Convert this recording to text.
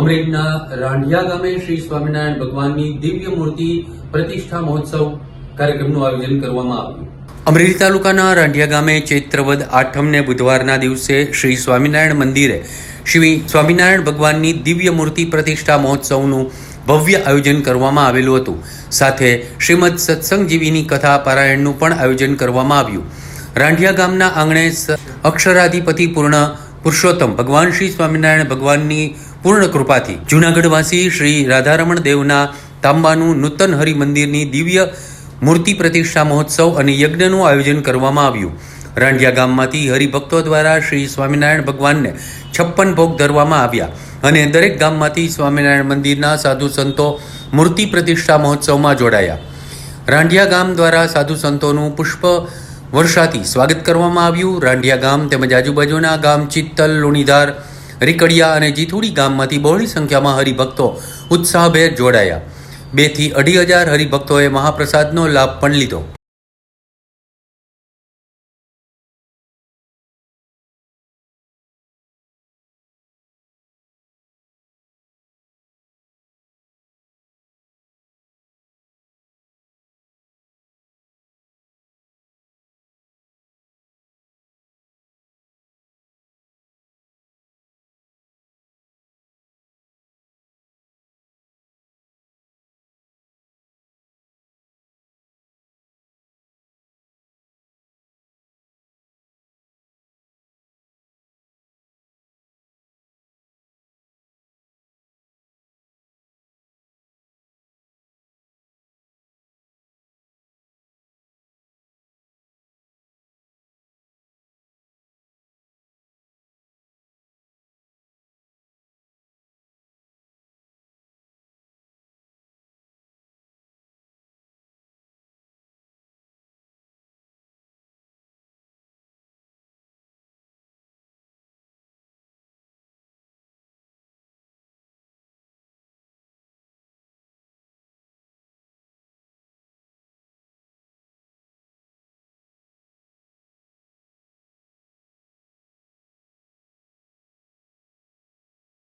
અમરેલીના રાંઢિયા ગામે શ્રી સ્વામિનારાયણ ભગવાનની દિવ્ય મૂર્તિ પ્રતિષ્ઠા મહોત્સવ કાર્યક્રમનું આયોજન કરવામાં આવ્યું. અમરેલી તાલુકાના રાંઢિયા ગામે ચૈત્રવદ આઠમને બુધવારના દિવસે શ્રી સ્વામિનારાયણ મંદિરે શ્રી સ્વામિનારાયણ ભગવાનની દિવ્ય મૂર્તિ પ્રતિષ્ઠા મહોત્સવનું ભવ્ય આયોજન કરવામાં આવેલું હતું. સાથે શ્રીમદ સત્સંગજીવીની કથા પારાયણનું પણ આયોજન કરવામાં આવ્યું. રાંઢિયા ગામના આંગણે અક્ષરાધિપતિ પૂર્ણ પુરુષોત્તમ ભગવાન શ્રી સ્વામિનારાયણ ભગવાનની પૂર્ણ કૃપાથી જૂનાગઢવાસી શ્રી રાધારમણ દેવના તાંબાનું નૂતન હરિમંદિરની દિવ્ય મૂર્તિ પ્રતિષ્ઠા મહોત્સવ અને યજ્ઞનું આયોજન કરવામાં આવ્યું. રાંઢિયા ગામમાંથી હરિભક્તો દ્વારા શ્રી સ્વામિનારાયણ ભગવાનને છપ્પન ભોગ ધરવામાં આવ્યા અને દરેક ગામમાંથી સ્વામિનારાયણ મંદિરના સાધુ સંતો મૂર્તિ પ્રતિષ્ઠા મહોત્સવમાં જોડાયા. રાંઢિયા ગામ દ્વારા સાધુ સંતોનું પુષ્પ વર્ષાથી સ્વાગત કરવામાં આવ્યું. રાંઢિયા ગામ તેમજ આજુબાજુના ગામ ચિત્તલ, લુણીધાર રીકડિયા અને જીથુડી ગામમાંથી બહોળી સંખ્યામાં હરિભક્તો ઉત્સાહભેર જોડાયા. બેથી અઢી હજાર હરિભક્તોએ મહાપ્રસાદનો લાભ પણ લીધો.